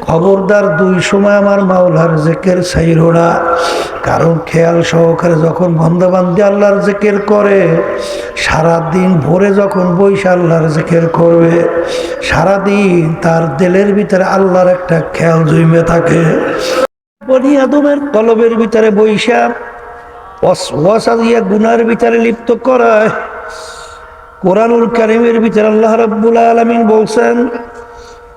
খবরদার দুই সময় আমার মাওলার জেকের চাইরো না। কারণ খেয়াল সহকারে যখন বন্দাবান্দি আল্লাহর জেকের করে সারা দিন ভোরে যখন বৈশা আল্লাহর জেকের করবে সারা দিন তার দেলের ভিতরে আল্লাহর একটা খেয়াল জমে থাকে। বনি আদমের কলবের ভিতরে বৈশা ওয়াসা দিয়া গুনার ভিতরে লিপ্ত করায়। কোরআনুল কারিমের ভিতরে আল্লাহ রাব্বুল আলামিন বলছেন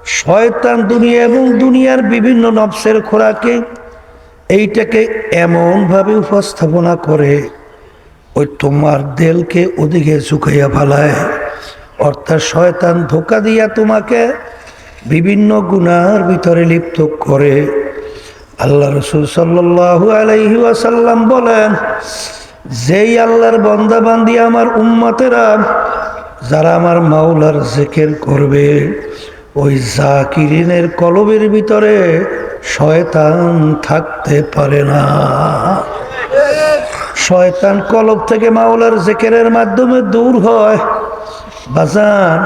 শয়তান দুনিয়া এবং দুনিয়ার বিভিন্ন নবসের খোরাকে এইটাকে এমনভাবে উপস্থাপনা করে, ওই তোমার দেলকে ওদিকে ঝুঁকাইয়া ফেলায়। অর্থাৎ শয়তান ধোকা দিয়া তোমাকে বিভিন্ন গুনার ভিতরে লিপ্ত করে। আল্লাহ রসুল সাল্লাল্লাহু আলাইহি ওয়াসাল্লাম বলেন, যেই আল্লাহর বন্দাবান্দি আমার উম্মতেরা, যারা আমার মাওলার জেকের করবে ওই জাকিরিনের কলবের ভিতরে শয়তান থাকতে পারে না। শয়তান কলব থেকে মাওলার জেকেরের মাধ্যমে দূর হয়। বাজান,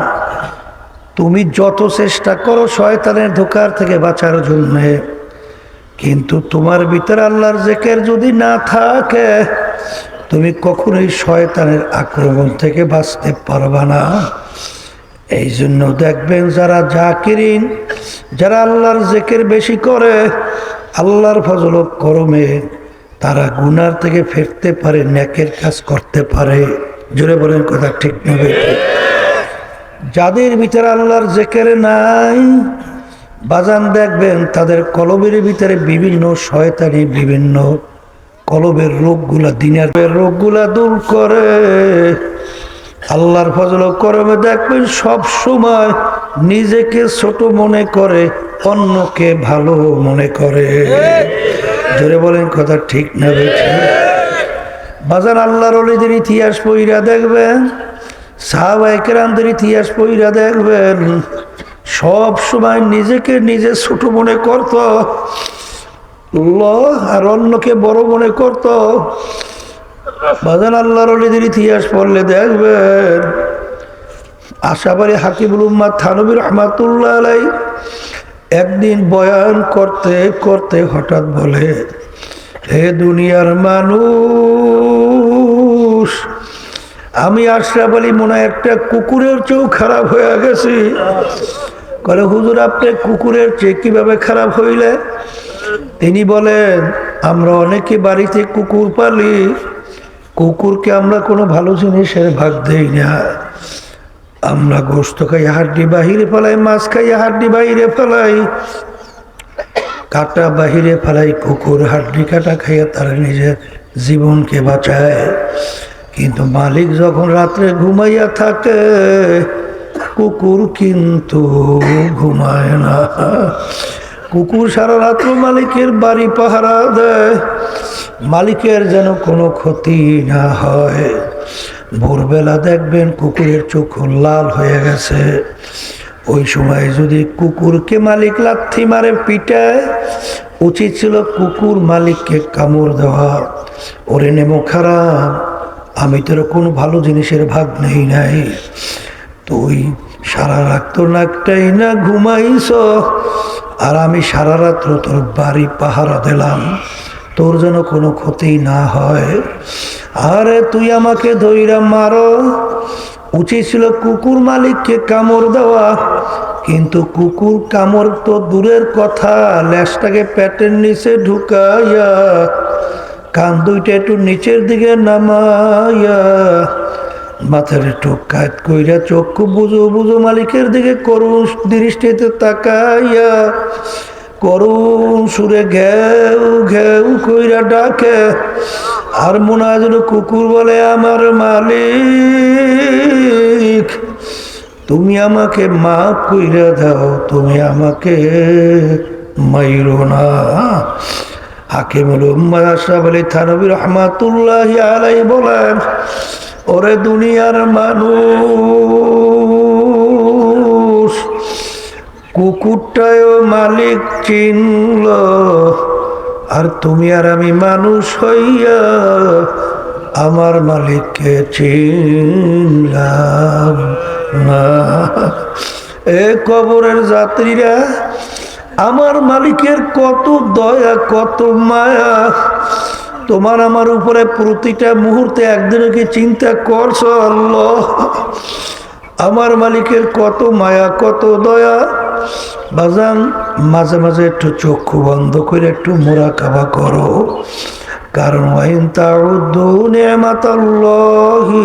তুমি যত চেষ্টা করো শয়তানের ধোকার থেকে বাঁচার জন্যে, কিন্তু তোমার ভিতরে আল্লাহর জেকের যদি না থাকে, তুমি কখনোই শয়তানের আক্রমণ থেকে বাঁচতে পারবা না। এই জন্য দেখবেন যারা জাকিরিন, যারা আল্লাহর জেকের বেশি করে, আল্লাহর ফজল করমে, তারা গুনার থেকে ফিরতে পারে ন্যাকের কাজ করতে পারে। জোরে বলেন কথা ঠিক নেবে যাদের ভিতরে আল্লাহর জেকের নাই, বাজান দেখবেন তাদের কলবের ভিতরে বিভিন্ন শয়তানি, বিভিন্ন কলবের রোগগুলা, দিনের রোগগুলা দূর করে। আল্লাহর ফজল করমে দেখবেন সব সময় নিজেকে ছোট মনে করে, অন্যকে ভালো মনে করে। জোরে বলেন কথা ঠিক না বেঠিক বাজার আল্লাহর অলিদের ইতিহাস পইরা দেখবেন সাহাবাইকেরামদের ইতিহাস পইরা দেখবেন, সব সময় নিজেকে নিজে ছোট মনে করত আর অন্যকে বড় মনে করত। বাজান আল্লাহর অলিদের ইতিহাস পড়লে দেখবেন, আশাবাড়ি হাকিবুল উম্মাদ থানবী রহমাতুল্লাহ আলাই একদিন বয়ান করতে করতে হঠাৎ বলে, হে দুনিয়ার মানুষ, আমি আশরাফ আলী মনে একটা কুকুরের চেয়েও খারাপ হয়ে গেছি। করে হুজুর, আপনি কুকুরের চেয়ে কীভাবে খারাপ হইলে তিনি বলেন, আমরা অনেকে বাড়িতে কুকুর পালি কুকুরকে আমরা কোনো ভালো জিনিসের ভাগ দেই না। আমরা গোস্ত খাই, হাড্ডি বাহিরে ফেলাই, মাছ খাই, হাড্ডি বাহিরে ফেলাই। কাটা বাহিরে ফেলাই, কুকুর হাড্ডি কাটা খাইয়া তারা নিজের জীবনকে বাঁচায়। কিন্তু মালিক যখন রাত্রে ঘুমাইয়া থাকে, কুকুর কিন্তু ঘুমায় না। কুকুর সারা রাত্র মালিকের বাড়ি পাহারা দেয়। মালিকের যেন কোনো ক্ষতি না হয়। ভোরবেলা দেখবেন কুকুরের চোখ লাল হয়ে গেছে। ওই সময় যদি কুকুরকে মালিক লাথি মারে পিটায় উচিত ছিল কুকুর মালিককে কামড় দেওয়া। ওরে নেমো খারাপ, আমি তোর কোনো ভালো জিনিসের ভাগ নেই নাই। তুই সারা রাত তো নাকটাই না ঘুমাইছ আর আমি সারা রাত্র তোর বাড়ি পাহারা দিলাম। তোর যেন কোনো ক্ষতি না হয়। আরে তুই আমাকে ধৈরা মারো। উচিত ছিল কুকুর মালিককে কামড় দেওয়া। কিন্তু কুকুর কামড় তো দূরের কথা ল্যাসটাকে প্যাটের নিচে ঢুকাইয়া, কান দুইটা একটু নিচের দিকে নামাইয়া মাথার একটু কাজ কইরা চক্ষু বুঝো বুঝো মালিকের দিকে করুণ দৃষ্টিতে তাকাইয়া, করুণ সুরে ঘেউ ঘেউ কইরা ডাকে, আর মনে যেন কুকুর বলে আমার মালিক, তুমি আমাকে মাফ কইরা দাও, তুমি আমাকে মাইরো না। হাকিমুল উম্মাদ আশরাফ আলী থানবী রহমাতুল্লাহ আলাই বলেন, ওরে দুনিয়ার মানুষ কুকুরটাও মালিক চিনল, আর তুমি আর আমি মানুষ হইয়া আমার মালিককে চিনলাম না। এ কবরের যাত্রীরা আমার মালিকের কত দয়া, কত মায়া। তোমার আমার উপরে প্রতিটা মুহূর্তে একদিনও কি চিন্তা করছ আল্লাহ? আমার মালিকের কত মায়া, কত দয়া। বাজান, মাঝে মাঝে একটু চক্ষু বন্ধ করে একটু মোরা কাবা করো। কারণ ওয়াইন তাউদ্দু নিয়ামাতাল্লাহি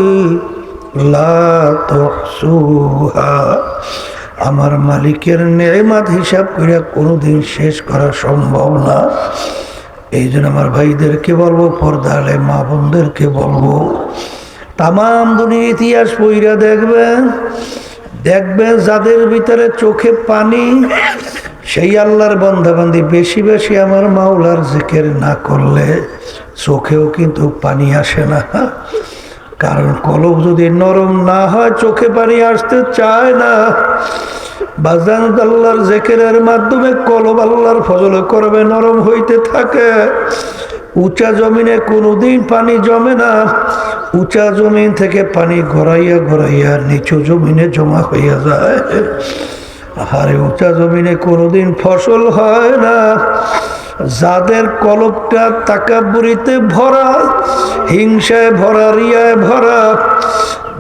লা তুহসুহা। আমার মালিকের নেমাত হিসাব করে কোনোদিন শেষ করা সম্ভব না। এই জন্য আমার ভাইদেরকে বলব, পর্দালে মা বোনদেরকে বলব তাম দুনিয়া ইতিহাস পইরা দেখবেন দেখবেন যাদের ভিতরে চোখে পানি, সেই আল্লাহর বন্ধাবান্দি বেশি বেশি আমার মাওলার জিকের না করলে চোখেও কিন্তু পানি আসে না। কারণ কলব যদি নরম না হয়, চোখে পানি আসতে চায় না। বাজান আল্লাহর জেকেরের মাধ্যমে কলব আল্লাহর ফজল করবে, নরম হইতে থাকে। উঁচা জমিনে কোনোদিন পানি জমে না। উঁচা জমিন থেকে পানি গড়াইয়া গড়াইয়া নিচু জমিনে জমা হইয়া যায়। আরে উঁচা জমিনে কোনোদিন ফসল হয় না। যাদের কলবটা তাকাবুরিতে ভরা, হিংসায় ভরা, রিয়ায় ভরা,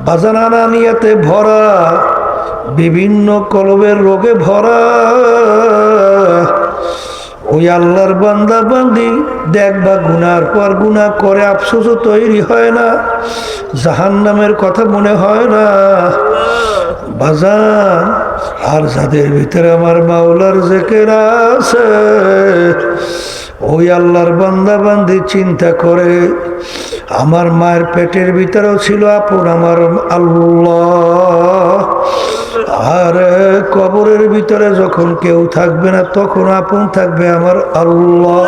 বাজানানা নিয়াতে ভরা, বিভিন্ন কলবের রোগে ভরা ওই আল্লাহর বান্দা বান্দি দেখবা গুনার পর গুণা করে আফসোসও তৈরি হয় না জাহান নামের কথা মনে হয় না। বাজান, আর যাদের ভিতরে আমার মাওলার জেকের আছে, ওই আল্লাহর বান্দা বান্দি চিন্তা করে, আমার মায়ের পেটের ভিতরেও ছিল আপন আমার আল্লাহ। আর কবরের ভিতরে যখন কেউ থাকবে না, তখন আপন থাকবে আমার আল্লাহ।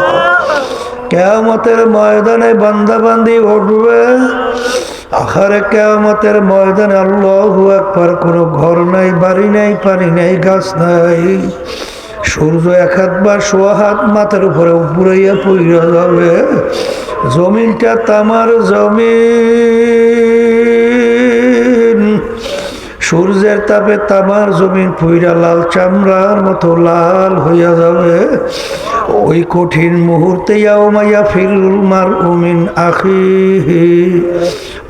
কেয়ামতের ময়দানে বান্দা বান্দি উঠবে। আখারে কেয়ামতের ময়দানে আল্লাহ একবার কোনো ঘর নাই, বাড়ি নাই, পানি নাই, গাছ নাই। সূর্য এক হাত বা সোয়া হাত মাথার উপরে উপরাইয়া পইরা যাবে। জমিনটা তামার জমিন। সূর্যের তাপে তামার জমিন পুইরা লাল চামড়ার মতো লাল হইয়া যাবে। ওই কঠিন মুহূর্তে মাইয়া ফিরুল মার উমিন আখিহি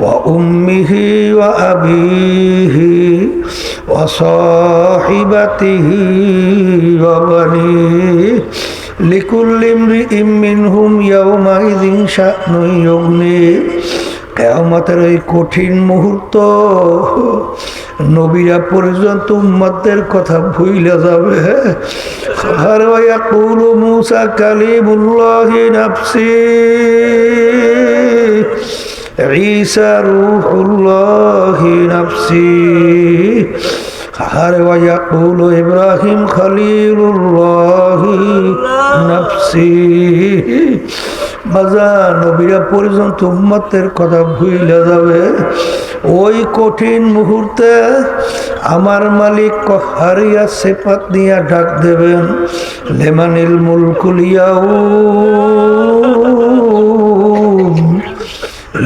ওয়া উম্মিহি ওয়া আবিহি ওয়া সাহিবাতিহি ওয়া বানিহি। লিকুল্লি ইমরিইম মিনহুম ইয়াউমাইযিন শা'নুন ইউগনি। কেয়ামতের ওই কঠিন মুহূর্ত, নবীরা পর্যন্ত উম্মতের কথা ভুইলে যাবে। আর ইয়াকুল মুসা কালিমুল্লাহ নাফসি, ঈসা রূহুল্লাহ নাফসি। আর ওয়াকুল ইব্রাহিম খলিলুল্লাহ নাফসি। বাজা নবীরা পর্যন্ত উম্মতের কথা ভুইলে যাবে। ওই কঠিন আমার মালিক হারিয়া সেপাত দিয়া ডাক দেবেন, লেমানিল মুলকুলিয়াও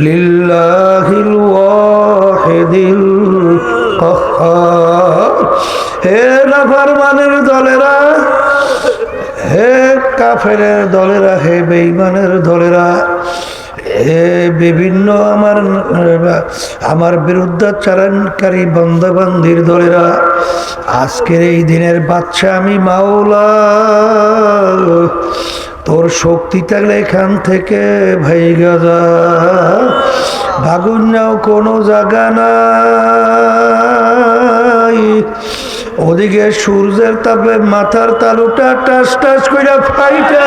লিল্লাহিল ওয়াহিদিল কহার। হে নাফরমানের দলেরা কাফের দলেরা, হে বেইমানের দলেরা হে বিভিন্ন আমার আমার বিরুদ্ধাচারণকারী বন্ধবান্ধীর দলেরা, আজকের এই দিনের বাচ্চা আমি মাওলা। তোর শক্তি থাকলে এখান থেকে ভাই গাজা ভাগুন যাও কোনো জায়গা নাই। ওদিকে সূর্যের তাপে মাথার তালুটা টাস টাস করে ফাইটা।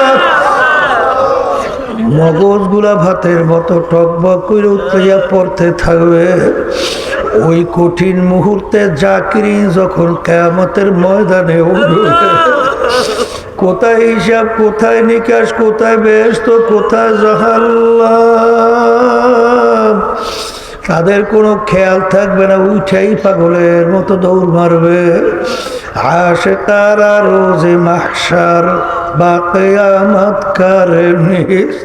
মগজগুলা ভাতের মতো টকবক করে উত্তেজা পড়তে থাকবে। ওই কঠিন মুহূর্তে জাকিরি যখন কেয়ামতের ময়দানে উঠবে। কোথায় হিসাব, কোথায় নিকাশ, কোথায় ব্যস্ত কোথায় জাহাল্লা তাদের কোনো খেয়াল থাকবে না, উঠাই পাগলের মতো দৌড় মারবে। আসে তারা রোজে মাহসার বা কেয়ামত কারণিস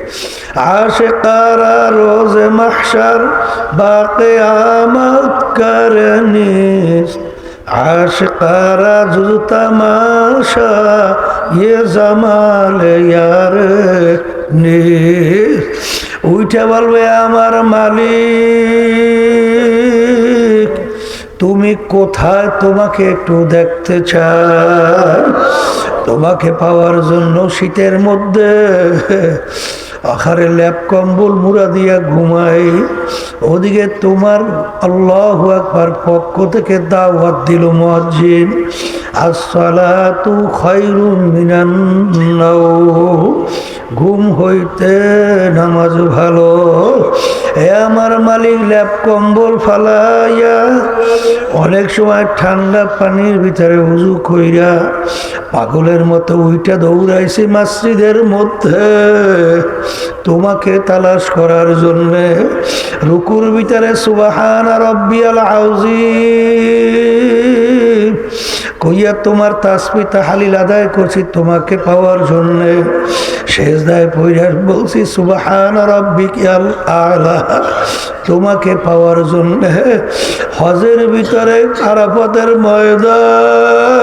আসে তারা রোজে মাহসার বা কেয়ামত কারণিস আশকারা জুজু তামাশা ইয়ে জামাল ইয়ার নে উঠে বলবে আমার মালিক, তুমি কোথায় তোমাকে একটু দেখতে চাই? তোমাকে পাওয়ার জন্য শীতের মধ্যে আখারে ল্যাপ কম্বল মুড়া দিয়া ঘুমাই। ওদিকে তোমার আল্লাহ একবার পক্ষ থেকে দাওয়াত দিল মসজিদ আসসালাতু খায়রুম মিনান ঘুম হইতে নামাজ ভালো। এ আমার মালিক ল্যাপ কম্বল ফালাইয়া অনেক সময় ঠান্ডা পানির ভিতরে উজু কইরা পাগলের মতো উইটা দৌড়াইছে মসজিদের মধ্যে। তোমাকে তালাশ করার জন্যে রুকুর ভিতরে সুবাহান রব্বিয়াল আউজি কইয়া তোমার তাসমি তাহালিল আদায় করছি তোমাকে পাওয়ার জন্যে। শেষ দায় পৈরাস বলছি, সুবাহান রব্বিকাল আলা, তোমাকে পাওয়ার জন্যে হজের ভিতরে আরাফাতের ময়দান।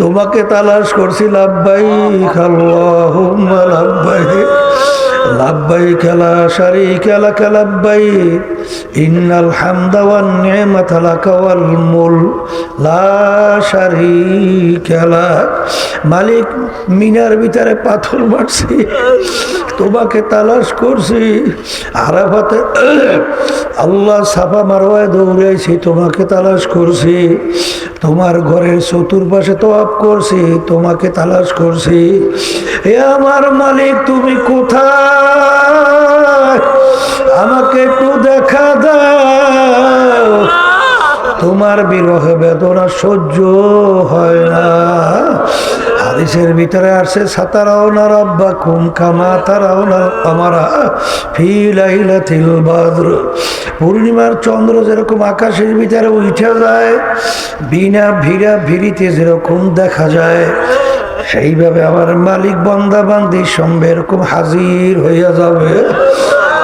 তোমাকে তালাশ করছি লাভবাই খাল্লাহুম্মা লাভবাই লাভবাই খেলা সারি খেলা খেলাব্বাই ইন্নাল হামদা ওয়ান নি'মাতা লাকা ওয়াল মুল। লা শারীকা লাক মালিক মিনার ভিতরে পাথর মারছি। তোমাকে তালাশ করছি। আরাফাতে আল্লাহ সাফা মারোয়ায় দৌড়াইছি, তোমাকে তালাশ করছি। তোমার ঘরের চতুর্পাশে তোয়াপ করছি, তোমাকে তালাশ করছি। এ আমার মালিক, তুমি কোথায়? আমাকে একটু দেখা দাও। তোমার বিরহ বেদনা সহ্য হয় না। হাদিসের ভিতরে আসছে সাতারাও না রব্বা কুম কামা তারাও না আমারা ফিলাইলাতিল বাদ্র। পূর্ণিমার চন্দ্র যেরকম আকাশের ভিতরে উঠে যায়, বিনা ভিড়া ভিড়িতে যেরকম দেখা যায়। সেইভাবে আমার মালিক বন্দা সম্ভের সঙ্গে এরকম হাজির হইয়া যাবে।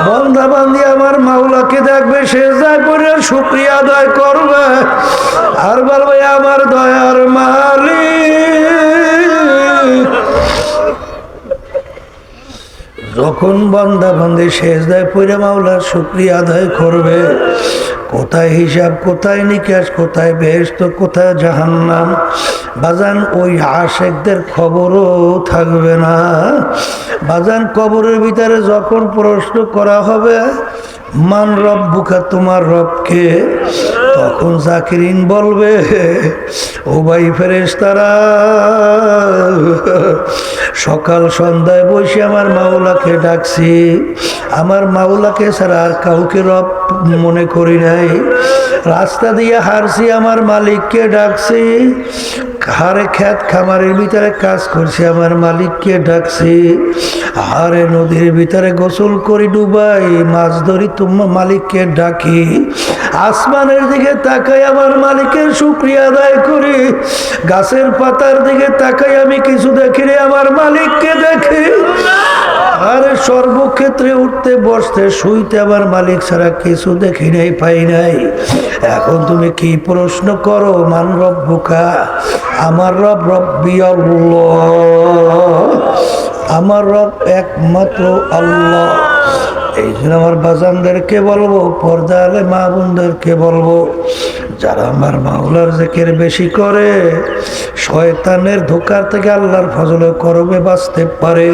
বন্দা বান্দি আমার মাওলাকে দেখবে, সে যায় করে শুক্রিয়া আদায় করবে। আর বলবে, আমার দয়ার মালিক। যখন বন্দা বন্দি শেষ দেয় পরে মাওলার শুক্রিয়া আদায় করবে, কোথায় হিসাব, কোথায় নিকাশ, কোথায় বেহেস্ত কোথায় জাহান্নাম, বাজান ওই আশেকদের খবরও থাকবে না। বাজান কবরের ভিতরে যখন প্রশ্ন করা হবে, মান রব বুকা তোমার রবকে? তখন জাকিরিন বলবে, ও ভাই ফেরেস তারা সকাল সন্ধ্যায় বসে আমার মাওলাকে ডাকছি। আমার মাওলাকে ছাড়া আর কাউকে রব মনে করি নাই। রাস্তা দিয়ে হারছি, আমার মালিককে ডাকছি। হারে খ্যাত খামারের ভিতরে কাজ করছি, আমার মালিককে ডাকছি। হারে নদীর ভিতরে গোসল করি ডুবাই, মাছ ধরি তোমার মালিককে ডাকি। আসমানের দিকে তাকাই আমার মালিকের শুক্রিয়া আদায় করি। গাছের পাতার দিকে তাকাই আমি কিছু দেখি আমার মালিককে দেখি। আরে সর্বক্ষেত্রে উঠতে, বসতে, শুইতে আবার মালিক ছাড়া কিছু দেখি নাই, পাই নাই। এখন তুমি কি প্রশ্ন করো, মান রব্বুকা? আমার রব রব্বি আমার রব একমাত্র আল্লাহ। এই জন্য আমার বাজানদেরকে বলব পর্দা আলে মা বোনদেরকে বলব, যারা আমার মাওলার জেকের বেশি করে, শয়তানের ধোকার থেকে আল্লাহর ফজলে করবে, বাঁচতে পারে।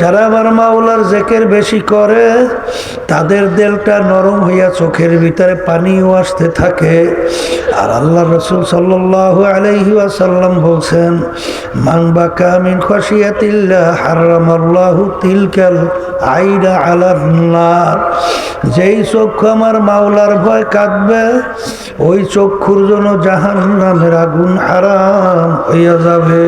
যারা আমার মাওলার জেকের বেশি করে, তাদের দেলটা নরম হইয়া চোখের ভিতরে পানিও আসতে থাকে। আর আল্লাহ রসুল সাল্লাহ আলাইহি আসাল্লাম বলছেন মাংবা কামিন খসিয়াতিল্লাহ হারামাল্লাহু তিলকাল আইডা আলার যেই চক্ষু আমার মাওলার ভয় কাঁদবে, ওই চক্ষুর জন্য জাহান নামের আগুন আরাম হইয়া যাবে।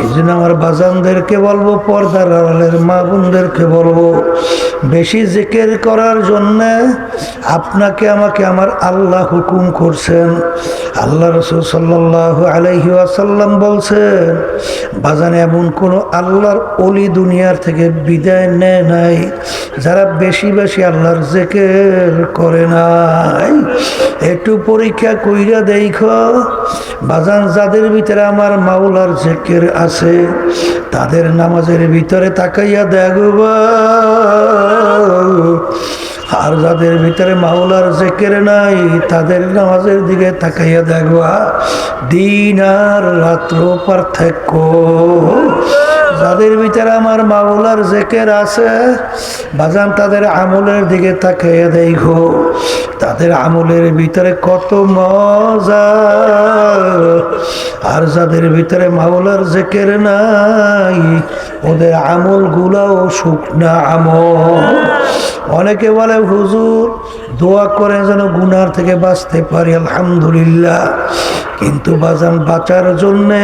এই জন্য আমার বাজানদেরকে বলব, পর্দার আড়ালের মা বোনদেরকে বলব, বেশি জিকির করার জন্য আপনাকে, আমাকে আমার আল্লাহ হুকুম করছেন। আল্লাহ রসুল সাল্লাহ আলাইহি আসাল্লাম বলছেন, বাজানে এমন কোনো আল্লাহর অলি দুনিয়ার থেকে বিদায় নেয় নাই, যারা বেশি বেশি আল্লাহর জেকের করে নাই। একটু পরীক্ষা কইরা দেখ, বাজান যাদের ভিতরে আমার মাওলার জেকের আছে, তাদের নামাজের ভিতরে তাকাইয়া দেখব আর যাদের ভিতরে মাওলার জেকের নাই, তাদের নামাজের দিকে তাকাইয়া দেখবা দিন আর রাত্র পার্থক্য। যাদের ভিতরে আমার মাওলার জেকের আছে, বাজান তাদের আমলের দিকে তাকাইয়া দেখো। তাদের আমলের ভিতরে কত মজা। আর যাদের ভিতরে মাওলার জেকের নাই, ওদের আমল গুলাও শুকনা আমল। অনেকে বলে, হুজুর, দোয়া করে যেন গুনার থেকে বাঁচতে পারি, আলহামদুলিল্লাহ। কিন্তু বাজান বাঁচার জন্যে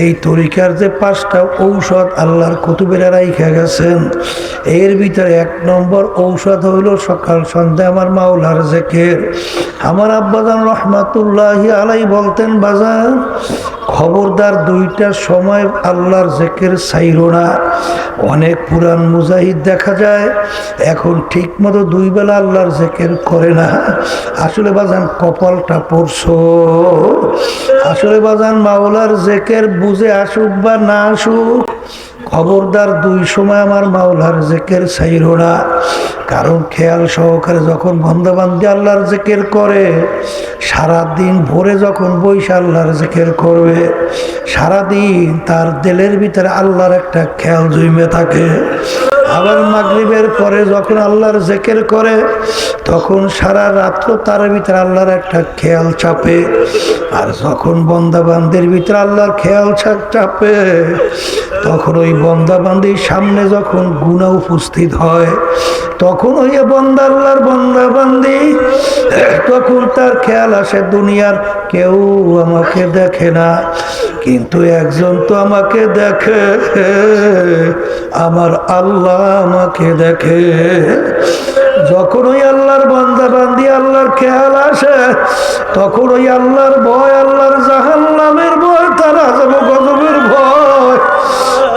এই তরিকার যে পাঁচটা ঔষধ আল্লাহর কুতুবেরা রাইখা গেছেন। এর ভিতরে এক নম্বর ঔষধ হইল সকাল সন্ধ্যা আমার মাওলার জেকের। আমার আব্বাজান রহমাতুল্লাহ আলাই বলতেন, বাজান, খবরদার দুইটার সময় আল্লাহর জেকের সাইরো না। অনেক পুরান মুজাহিদ দেখা যায়, এখন ঠিক মতো দুই বেলা আল্লাহর জেকের করে না। আসলে বাজান, কপালটা পড়ছো। আসলে বাজান, মাওলার জেকের বুঝে আসুক বা না আসুক খবরদার দুই সময় আমার মাওলার জেকের সাইরো না। কারণ খেয়াল সহকারে যখন বন্ধবান্ধি আল্লাহর জেকের করে, সারাদিন ভোরে যখন বৈশ আল্লাহর জেকের করবে, সারাদিন তার দেলের ভিতরে আল্লাহর একটা খেয়াল জমে থাকে। আবার মাগরিবের পরে যখন আল্লাহর জেকের করে, তখন সারা রাত্র তার ভিতরে আল্লাহর একটা খেয়াল চাপে। আর যখন বন্দাবান্দির ভিতরে আল্লাহর খেয়াল ছাপ চাপে, তখন ওই বন্দাবান্দির সামনে যখন গুণা উপস্থিত হয় তখন ওই বন্দা আল্লাহর বন্দাবান্দি, তখন তার খেয়াল আসে দুনিয়ার, কেউ আমাকে দেখে না। কিন্তু একজন তো আমাকে দেখে, আমার আল্লাহ আমাকে দেখে। যখন ওই আল্লাহর বান্দা বান্দি আল্লাহর খেয়াল আসে, তখন ওই আল্লাহর ভয়, আল্লাহর জাহান্নামের ভয়, তার গজবের ভয়।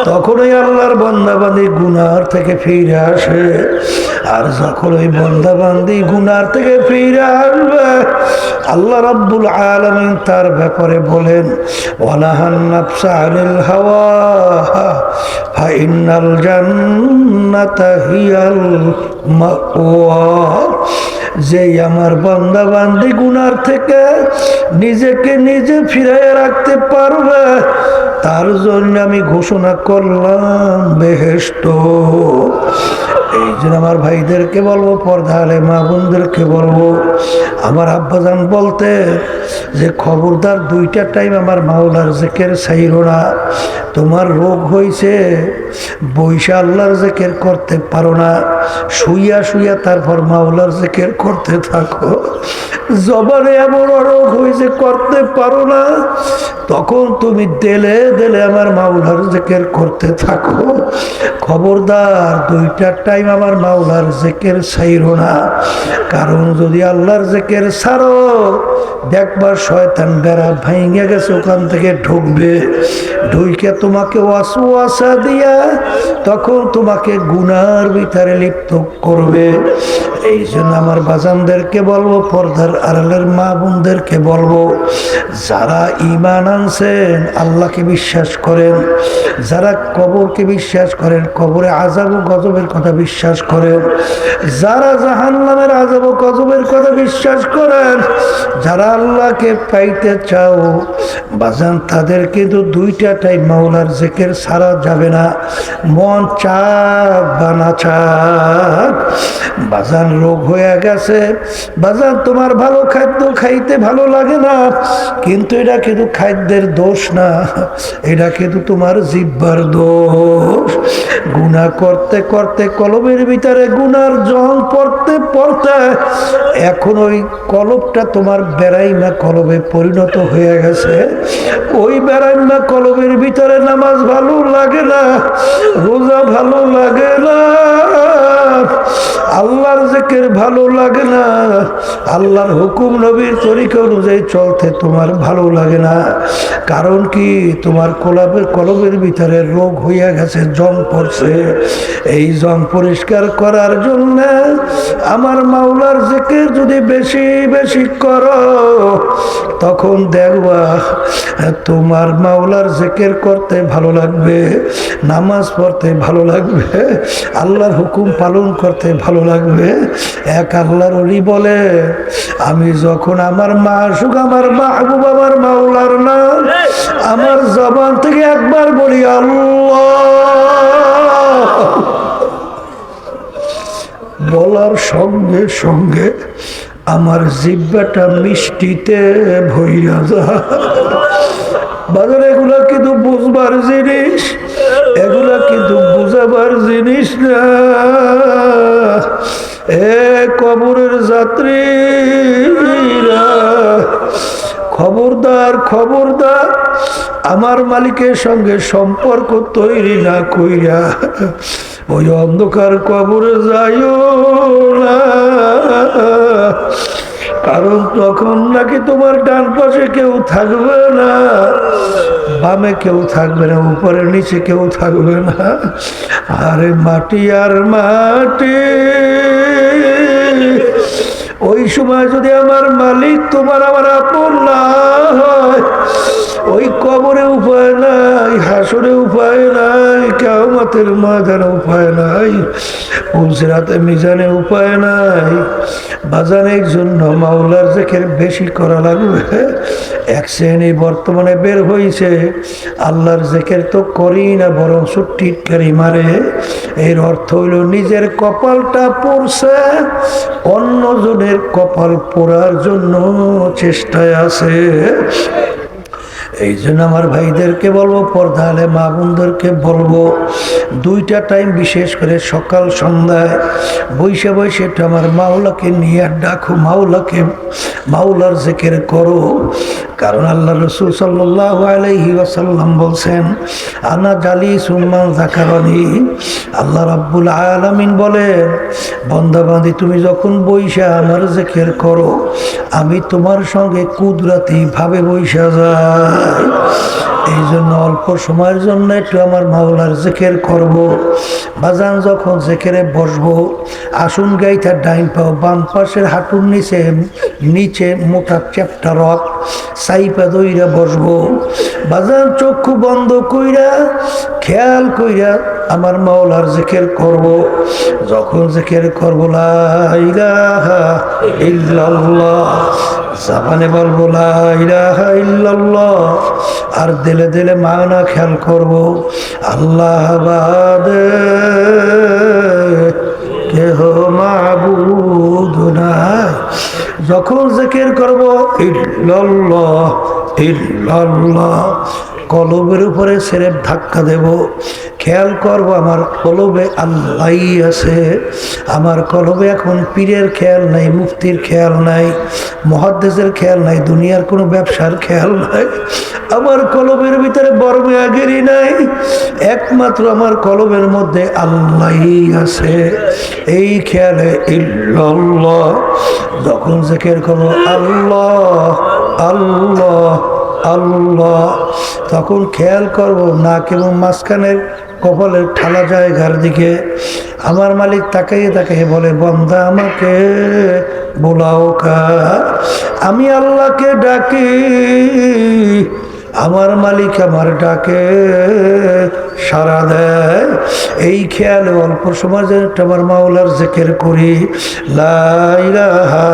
তখন ওই আল্লাহর বন্দাবান্দি গুনার থেকে ফিরে আসে। আর যখন ওই বন্দাবান্দি গুনার থেকে ফিরে আসবে, আল্লাহ রাব্বুল আলমিন তার ব্যাপারে বলেন ওয়ালাহান নাফসা হাওয়া, ফাইনাল জান্নাতা হিয়াল যেই আমার বান্দা বান্দি গুনার থেকে নিজেকে নিজে ফিরাইয়া রাখতে পারবে, তার জন্য আমি ঘোষণা করলাম বেহেস্ত এই জন্য আমার ভাইদেরকে বলব, পর্দা আলে মা বোনদেরকে বলব, আমার আব্বাজান বলতে যে খবরদার দুইটা টাইম আমার মাওলার জেকের সাইরো না। তোমার রোগ হয়েছে বৈশা আল্লাহর জেকের করতে পারো না। শুইয়া শুইয়া তারপর মাওলার জেকের করতে থাকো। জবানে এমন রোগ হয়েছে করতে পারো না। তখন তুমি দেলে দেলে আমার মাওলার জেকের করতে থাকো। খবরদার দুইটা টাইম আমার মাওলার জেকের সাইরো না। কারণ যদি আল্লাহর জেকের সারো দেখবার শয়তান বেড়া ভাইঙ্গে গেছে, ওখান থেকে ঢুকবে। ঢুইকে তোমাকে ওয়াসা দিয়া তখন তোমাকে গুনার ভিতরে লিপ্ত করবে। এই জন্য আমার বাজানদেরকে বলব, পর্দার আড়ালের মা বোনদেরকে বলব, যারা ইমান আনছেন, আল্লাহকে বিশ্বাস করেন। যারা কবরকে বিশ্বাস করেন, কবরে আজাব ও গজবের কথা বিশ্বাস করেন যারা জাহান নামের আজাব ও গজবের কথা বিশ্বাস করেন, যারা আল্লাহকে পাইতে চাও, বাজান তাদের কিন্তু দুইটা টাইম মাওলার জেকের সারা যাবে না। মন চাক বা না চাক বাজান রোগ হয়ে গেছে। বাজান তোমার ভালো খাদ্য খাইতে ভালো লাগে না, কিন্তু এটা কিন্তু খাদ্যের দোষ না। এটা কিন্তু তোমার জিব্বার দোষ। গুণা করতে করতে কলম কলবের ভিতরে গুনার জল পড়তে পড়তে এখন ওই কলবটা তোমার বেড়াইমা কলবে পরিণত হয়ে গেছে। ওই বেড়াইমা কলবের ভিতরে নামাজ ভালো লাগে না, রোজা ভালো লাগে না। আল্লাহর জেকের ভালো লাগে না। আল্লাহর হুকুম নবীর তরিকা অনুযায়ী চলতে তোমার ভালো লাগে না। কারণ কি? তোমার কলবের কলবের ভিতরে রোগ হইয়া গেছে, জং পড়ছে। এই জং পরিষ্কার করার জন্য আমার মাওলার জেকের যদি বেশি বেশি করো, তখন দেখবা তোমার মাওলার জেকের করতে ভালো লাগবে, নামাজ পড়তে ভালো লাগবে। আল্লাহর হুকুম পালন করতে ভালো লাগবে। এক আল্লাহর অলি বলে, আমি যখন আমার মা সুখ আমার মাহবুব, আমার মাওলার নাম, আমার জবান থেকে একবার বলি, আল্লাহ। বলার সঙ্গে সঙ্গে আমার জিব্বাটা মিষ্টিতে ভইয়া যায়। বাজার, এগুলা কিন্তু বুঝবার জিনিস, এগুলা কিন্তু বুঝাবার জিনিস না। এ কবরের যাত্রীরা, খবরদার খবরদার, আমার মালিকের সঙ্গে সম্পর্ক তৈরি না কইরা ওই অন্ধকার কবরে যাইও না। কারণ তখন নাকি তোমার ডান পাশে কেউ থাকবে না। বামে কেউ থাকবে না, উপরে নিচে কেউ থাকবে না। আরে মাটি আর মাটি। ওই সময় যদি আমার মালিক তোমার আমার আপন না হয় ওই কবরে উপায় নাই, হাসরে উপায় নাই কেমতের ময়দানে উপায় নাই পুলসিরাতে মিজানে উপায় নাই। বাজানের জন্য মাওলার জেকের বেশি করা লাগবে। এক শ্রেণি বর্তমানে বের হয়েছে আল্লাহর জেকের তো করি না, বরং টিটকারি মারে। এর অর্থ হইল নিজের কপালটা পড়ছে অন্যজনের কপাল পড়ার জন্য চেষ্টায় আছে। এই জন্য আমার ভাইদেরকে বলব, পর্দা হলে মা বোনদেরকে বলব, দুইটা টাইম বিশেষ করে সকাল সন্ধ্যায় বৈশা বৈশে আমার মাওলাকে নিয়ে ডাকো, মাওলাকে, মাওলার জেকের করো। কারণ আল্লাহ রসুল সাল্লাহ আলহি বলছেন, আনা জালি জাকারানি আল্লাহ রাব্বুল আলমিন বলেন, বন্দাবান্দি, তুমি যখন বৈশা আমার জেকের করো, আমি তোমার সঙ্গে কুদরাতি ভাবে বৈশা যাই। এই জন্য অল্প সময়ের জন্য একটু আমার মাওলার জেকের করব। বাজান যখন জেকেরে বসবো, আসুন গাইতার ডাইন পাও, বাম পাশের হাঁটুর নিচে নিচে মোটা চ্যাপটা রক, সাইপা দইরা বসবো। বাজান চক্ষু বন্ধ কইরা, খেয়াল কইরা আমার মাওলার জেকের করব। যখন জেকের করব, লা ইলাহা ইল্লাল্লাহ জাপানে বলব আর দিলে দিলে মানা খেয়াল করব, আল্লাহ কেহ নাই। যখন জেকের করব, ইল্লাল্লাহ ইল্লাল্লাহ। কলবের উপরে সেরে ধাক্কা দেব। খেয়াল করব আমার কলবে আল্লাহ আছে। আমার কলবে এখন পীরের খেয়াল নাই, মুফতির খেয়াল নাই মহাদ্দেশের খেয়াল নাই, দুনিয়ার কোনো ব্যবসার খেয়াল নাই। আমার কলবের ভিতরে বড় আগেরই নাই। একমাত্র আমার কলবের মধ্যে আল্লাহ আছে। এই খেয়ালে ইল্লাল্লাহ, যখন জেকের করো আল্লাহ আল্লাহ। আল্লাহ তখন খেয়াল করব, না এবং মাঝখানের কপালের ঠালা জায়গার দিকে। আমার মালিক তাকাইয়ে তাকাইয়ে বলে বন্ধা আমাকে বোলাও কা। আমি আল্লাহকে ডাকি আমার মালিক আমার ডাকে সারা দেয়। এই খেয়ালে অল্প একটা আমার মাওলার জেকের করি। লাইলাহা